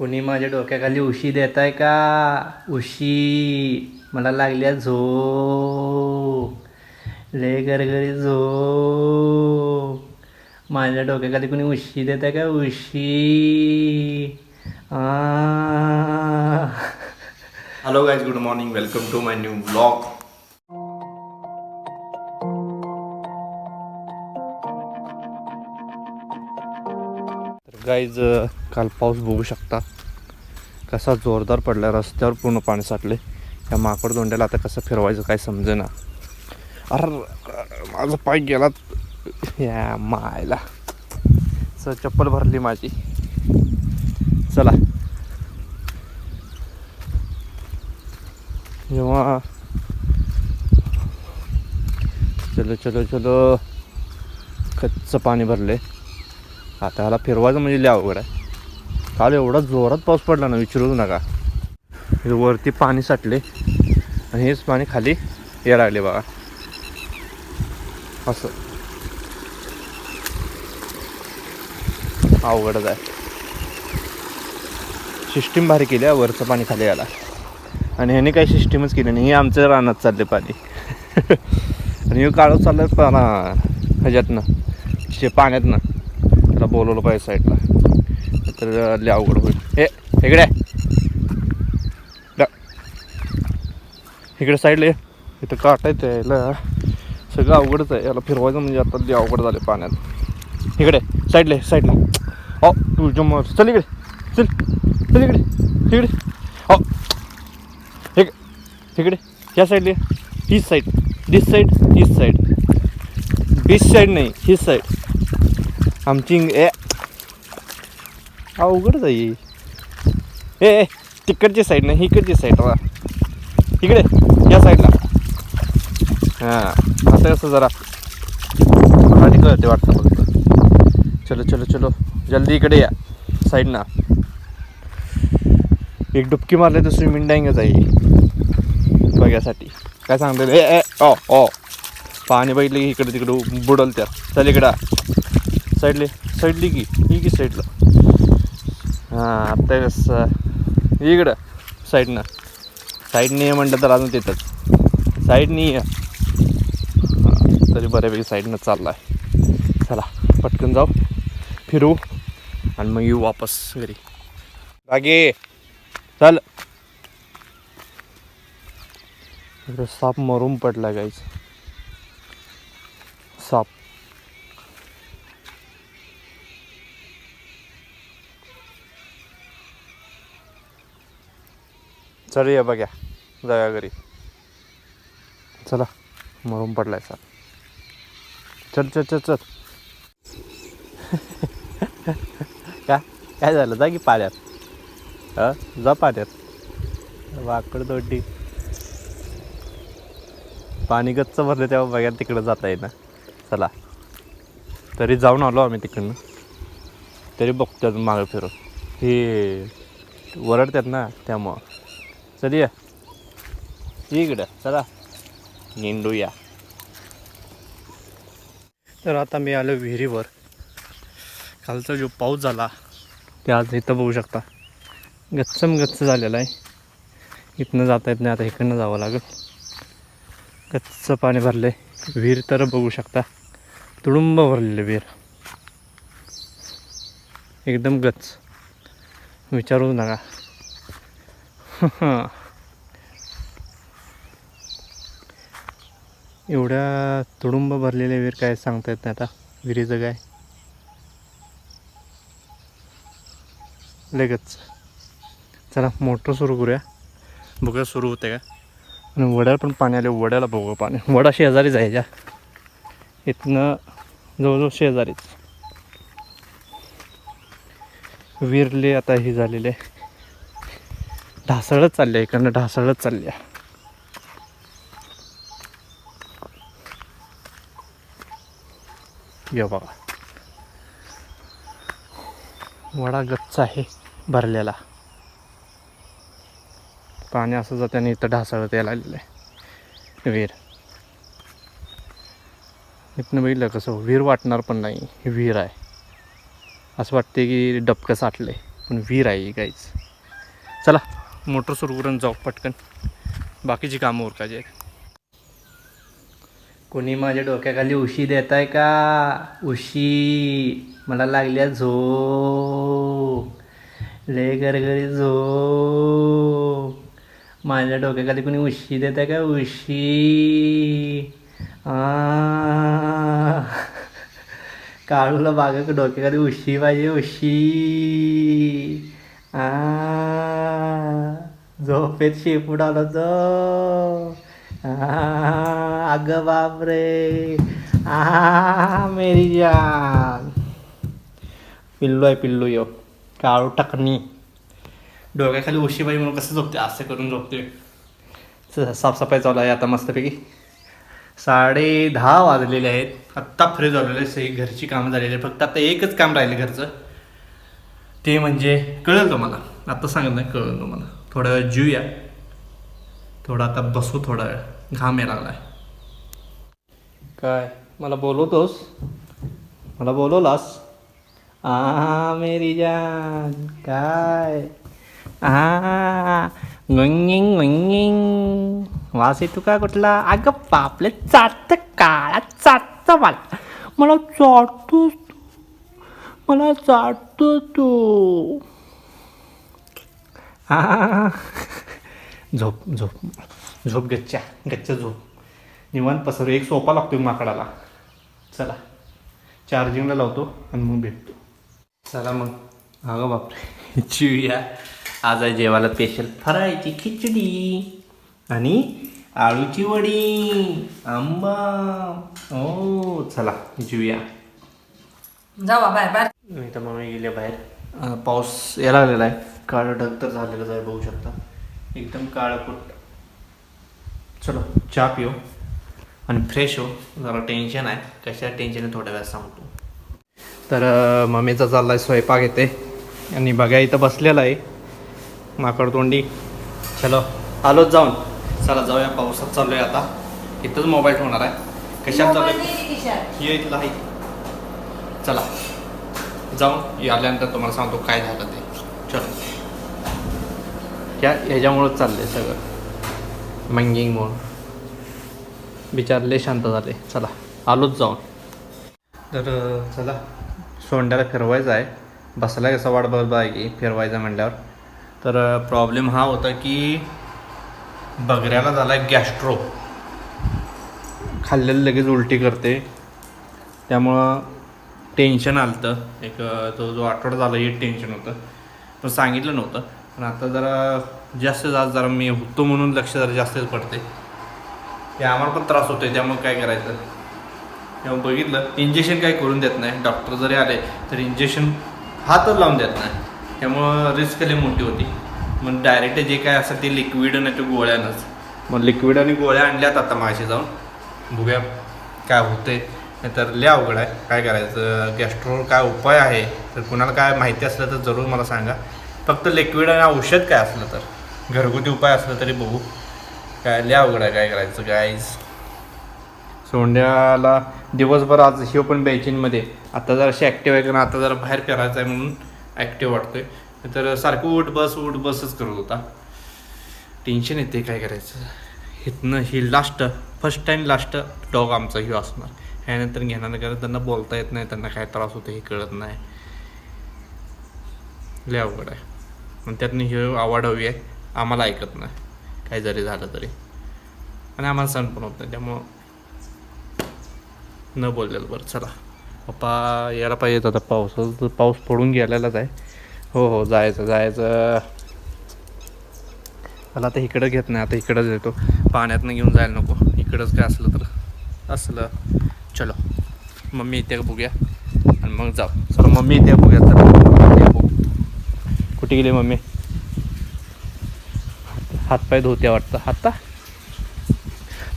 कोणी माझ्या डोक्याखाली उशी देत आहे का? उशी. मला लागल्या झो लय गरगरी झो माझ्या डोक्याखाली कोणी उशी देत आहे का? उशी. आ. Hello guys good morning welcome to my new blog guys काल पाऊस बघू शकता. कसा जोरदार पडला रस्त्यावर पूर्ण पाणी साठले या माकड दोंड्याला आता कसं फिरवायचं काय समजेना. अर माझा पाय गेला या मायला. सर चप्पल भरली माझी. चला. जेव्हा चलो चलो चलो. कच्चं पाणी भरले आता ह्याला फिरवायचं म्हणजे लय अवघड आहे. काल एवढा जोरात पाऊस पडला ना विचारूच नका. हे वरती पाणी साठले आणि हेच पाणी खाली यायला लागले बघा. असं. अवघडच आहे. सिस्टीम भारी केली आहे वरचं पाणी खाली यायला. आणि ह्याने काही सिस्टीमच केली नाही हे आमच्या रानात चालले पाणी. आणि हे काढत चाललं पण ह्याच्यातनं शे पाण्यातनं. बोलवलं पाहिजे साईडला. तर लय अवघड होईल. हे इकडे. इकडे साईडला ये. इथं काटायचं आहे याला सगळं अवघडच आहे. याला फिरवायचं म्हणजे आता लय अवघड झाले पाण्यात. इकडे साईडला साईडला. हो तू जम चल इकडे. चल. चल इकडे. इकडे. हो इक- इकडे. ह्या साईडला हीच साईड. दिस साईड हीच साईड. बीच साईड नाही हीच साईड. आमची ए. अवघडच आहे ए तिकडची साईड नाही इकडची साईड वा इकडे या साईडला हां असं कसं जरा आधी कळते वाटतं फक्त. चलो चलो चलो. जल्दी इकडे या साईडना एक डुबकी मारले तर स्विमिंग डँगच आहे. ही. काय सांगतो ए ए ओ ओ. पाणी बघितलं की इकडे तिकडे बुडल त्या चल इकडं. साईडले साईडली की ही की साईडला हां आता कसं इकडं साईडनं साईडने ये म्हणलं तर अजून तिथंच साईडनी ये तरी बऱ्यापैकी साईडनं चालला आहे चला पटकन जाऊ फिरू आणि मग येऊ वापस घरी बागे चल साप मरून पडला गायचं चल या बघ्या जाऊया घरी. चला मरून पडलाय सर चल चल चल चल. का काय झालं? जा की पाण्यात. हां? जा पाण्यात. वाकड दोड्डी पाणी गच्च भरलं तेव्हा बघ्या तिकडं जाता येईना. चला. तरी जाऊन आलो आम्ही तिकडनं. तरी बघतो मागं फिरून. हे वरडतात ना त्यामुळं. चल या इकडं चला. निंडूया. तर आता मी आलो विहिरीवर. कालचा जो पाऊस झाला ते आज इथं बघू शकता. गच्चम गच्च झालेला आहे. इथनं जाता येत नाही आता इकडनं जावं लागेल. गच्च पाणी भरले विहीर तर बघू शकता. तुडुंब भरलेलं विहीर. एकदम गच्च. विचारू नका. एवढ्या तुडुंब भरलेल्या विहीर काय सांगता येत नाही आता? विहिरीचं काय? लगेच. चला मोटर सुरू करूया. बघा सुरू होते का? आणि वड्याला पण पाणी आले वड्याला बघू पाणी. वडा शेजारीच आहे ज्या. इथनं जवळजवळ शेजारीच. विरले आता ही झालेले. ढासळत चालल्या इकडनं ढासळत चालल्या या बाबा. वडा गच्च आहे भरलेला. पाणी असं जात्याने इथं ढासळत यायला आलेलं आहे. विहीर इथनं बघितलं कसं विहीर वाटणार पण नाही ही विहीर आहे. असं वाटते की डबकं साठलं आहे पण विहीर आहे ही काहीच चला. मोटर सुरू करून जाऊ पटकन. बाकीची कामं उरकायची आहेत. कोणी माझ्या डोक्याखाली उशी देत आहे का? उशी. मला लागल्या झो ले गरगरी झो माझ्या डोक्याखाली कोणी उशी देत आहे का? उशी. आ. काळूला बागा डोक्याखाली उशी पाहिजे उशी. आ झोपेत आलं तो आ, अगं बापरे. आ मेरी जान. पिल्लू आहे पिल्लू यो. काळू टकणी डोक्याखाली उशीबाई म्हणून कसं झोपते? असं करून झोपते. साफसफाई चालू आहे आता मस्तपैकी. साडे दहा वाजलेले आहेत. आत्ता फ्रेश झालेले सही घरची कामं झालेली आहेत. फक्त आता एकच काम राहिले घरचं. ते म्हणजे कळेल तुम्हाला. आता सांगत नाही कळेल तुम्हाला. थोडा वेळ जीवया थोडा आता बसू थोडा वेळ. घाम यायला लागलाय. काय? मला बोलवतोस? मला बोलवलास? आ मेरी जान. काय? आ गंगिंग गुंगिंग. वास येतो का कुठला? अगं पापले चाटतं काळा चाटतं मला. मला चाटतोस मला चाटतो तू. आ झोप झोप. झोप गच्च्या गच्च्या झोप. निवांत पसर. एक सोपा लागतो माकडाला. चला. चार्जिंगला लावतो आणि मग भेटतो. चला मग. अगं बापरे. चिवया. आज आहे जेवायला स्पेशल फरायची खिचडी. आणि आळूची वडी. आंबा. ओ चला. जिवया जावा बाहेर बाहेर. मी तर मम्मी गेले बाहेर. पाऊस यायला लागलेला आहे. काळं ढग तर झालेलं आहे बघू शकता. एकदम काळं कुट. चलो चहा पिऊ. आणि फ्रेश हो. जरा टेन्शन आहे. कशा टेन्शन आहे थोड्या वेळात सांगतो. तर मम्मीचा चालला आहे स्वयंपाक येते आणि बघा इथं बसलेला आहे. माकड तोंडी. चलो आलोच जाऊन. चला जाऊया. पावसात चालू आहे आता. इथंच मोबाईल ठेवणार आहे. कशात चालू आहे इथलं आहे. चला. जाऊन आल्यानंतर तुम्हाला सांगतो काय झालं ते. चल. या ह्याच्यामुळंच चाललंय सगळं. मंगिंगमुळं बिचारले शांत झाले. चला आलोच जाऊन. तर चला. सोंड्याला फिरवायचं आहे. बसला कसा वाट बघत आहे की फिरवायचं म्हटल्यावर तर प्रॉब्लेम हा होता की बगऱ्याला झाला गॅस्ट्रो. खाल्लेलं लगेच उलटी करते. त्यामुळं टेन्शन आलं एक तो जो आठवडा झाला हे टेन्शन होतं. पण सांगितलं नव्हतं. पण आता जरा जास्त जास्त जरा मी होतो म्हणून लक्ष जरा जास्तच पडते ते आम्हाला पण त्रास होतोय त्यामुळे काय करायचं? तेव्हा बघितलं. इंजेक्शन काय करून देत नाही. डॉक्टर जरी आले तर इंजेक्शन हातच लावून देत नाही. त्यामुळं रिस्क लई मोठी होती. मग डायरेक्ट जे काय असं ते लिक्विड नाही ते गोळ्यानंच मग लिक्विड आणि गोळ्या आणल्यात आता माझे जाऊन. बघूया काय होतंय. नाहीतर लय अवघड आहे. काय करायचं? गॅस्ट्रोवर काय उपाय आहे? तर कुणाला काय माहिती असलं तर जरूर मला सांगा. फक्त लिक्विड आणि औषध काय असलं तर. घरगुती उपाय असलं तरी बघू. काय लय अवघड आहे काय करायचं गाईज सोंड्याला दिवसभर आज शिव पण बेचिनमध्ये. आता जराशी ॲक्टिव्ह आहे कारण आता जरा बाहेर फिरायचं आहे म्हणून ॲक्टिव्ह वाटतोय. तर सारखं उठ बस उठ बसच करत होता. टेन्शन येते काय करायचं? इथनं ही last first time last dog आमचा ही असणार. ह्यानंतर घेणार नाही कारण त्यांना बोलता येत नाही त्यांना काय त्रास होतो हे कळत नाही. लय अवघड आहे. आणि त्यातनं ही आवड हवी आहे. आम्हाला ऐकत नाही. काय जरी झालं तरी. आणि आम्हाला सण पण होत नाही. त्यामुळं न बोललेलं बरं. चला. पप्पा यायला पाहिजे आता. पाऊस पाऊस पडून गेलेलाच आहे. हो हो. जायचं जायचं. मला आता इकडं घेत नाही. आता इकडंच येतो. पाण्यातनं घेऊन जायला नको. इकडंच काय असलं तर. असलं. चलो मम्मी इथे बघूया आणि मग जाऊ. चला मम्मी इथे बघूया तर. बघू. कुठे गेली मम्मी? हात हातपाय धुत्या वाटतं. हाता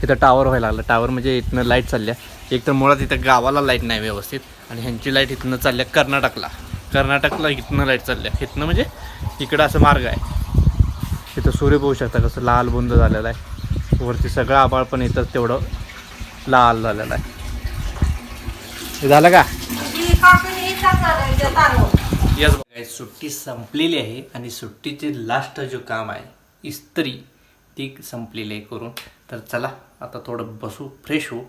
इथं टावर व्हायला लागलं. टावर म्हणजे इथनं लाइट चालल्या. एक तर मुळात इथं गावाला लाइट नाही व्यवस्थित आणि ह्यांची लाइट इथनं चालल्या कर्नाटकला. कर्नाटकला इथनं लाइट चालल्या. इथनं म्हणजे इकडं असं मार्ग आहे. इथं सूर्य बघू शकता कसं लाल बुंद झालेला आहे. वरती सगळं आबाळ पण इथं तेवढं लाल झालेला आहे. हे झालं का? यस सुट्टी संपलेली आहे आणि सुट्टीचे लास्ट जो काम आहे इस्त्री ती संपलेली आहे करून. तर चला आता थोडं बसू फ्रेश होऊ.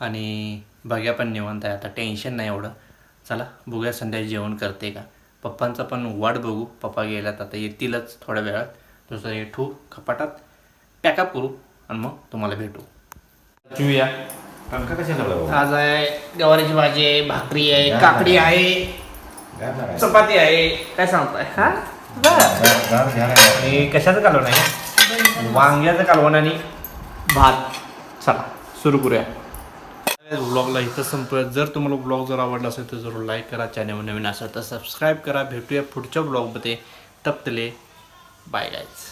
आणि बघ्या पण निवांत आहे. आता टेन्शन नाही एवढं. चला बघूया संध्याकाळी जेवण करते का? पप्पांचा पण वाट बघू. पप्पा गेल्यात आता येतीलच थोड्या वेळात. दुसरं हे ठू कपाटात पॅकअप करू आणि मग तुम्हाला भेटू. चिवया पंखा कशाला लावला? आज आहे गवारीची भाजी आहे भाकरी आहे काकडी आहे. चपाती आहे. काय सांगताय? हा? बरं. आणि कशाचं कालवण आहे? वांग्याचं कालवण आणि भात. चला सुरू करूया. ब्लॉगला इथं संपूया. जर तुम्हाला ब्लॉग जर आवडला असेल तर जरूर लाईक करा. चॅनल नवीन असेल तर सबस्क्राईब करा. भेटूया पुढच्या ब्लॉगमध्ये तप्तले बाय गायज